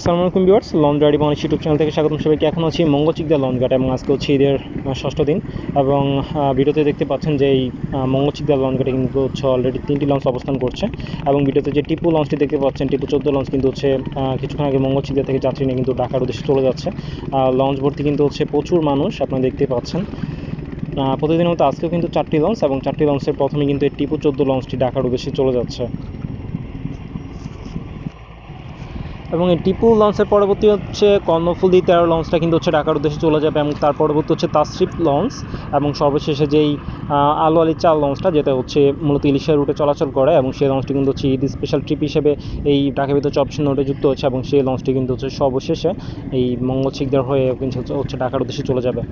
আসসালামু আলাইকুম ভিউয়ার্স গাড়ি বাংলাদেশ ইউটিউব চ্যানেল থেকে স্বাগতম সবাইকে। এখন আছি মঙ্গলচিকদা লঞ্চ ঘাট এবং আজকে হচ্ছে ঈদের ষষ্ঠ দিন এবং ভিডিওতে দেখতে পাচ্ছেন যে এই আহ, মঙ্গলচিকদা লঞ্চ ঘাটে কিন্তু হচ্ছে অলরেডি তিনটি লঞ্চ অবস্থান করছে এবং ভিডিওতে যে টিপু লঞ্চটি দেখতে পাচ্ছেন টিপু চোদ্দ লঞ্চ কিন্তু হচ্ছে কিছুক্ষণ আগে মঙ্গলচিকদা থেকে যাত্রী নিয়ে কিন্তু ঢাকার উদ্দেশ্যে চলে যাচ্ছে। লঞ্চ ভর্তি কিন্তু হচ্ছে প্রচুর মানুষ আপনারা দেখতে পাচ্ছেন। প্রতিদিনের মতো আজকেও কিন্তু চারটি লঞ্চ এবং চারটি লঞ্চের প্রথমে কিন্তু এই টিপু চোদ্দ লঞ্চটি ঢাকার উদ্দেশ্যে চলে যাচ্ছে। এবং এই টিপু লঞ্চের পরবর্তী হচ্ছে কর্ণফুলি তেরো লঞ্চটা কিন্তু হচ্ছে ঢাকার উদ্দেশ্যে চলে যাবে এবং তার পরবর্তী হচ্ছে তাসরিফ লঞ্চ এবং সর্বশেষে যেই আলো আলি চাল লঞ্চটা যেটা হচ্ছে মূলত ইলিশা রুটে চলাচল করে এবং সেই লঞ্চটি কিন্তু হচ্ছে ঈদ স্পেশাল ট্রিপ হিসেবে এই ঢাকা ভিতর চপশন নোটে যুক্ত হচ্ছে এবং সেই লঞ্চটি কিন্তু হচ্ছে সর্বশেষে এই মঙ্গল শিকদার হয়ে হচ্ছে ঢাকার উদ্দেশ্যে চলে যাবে।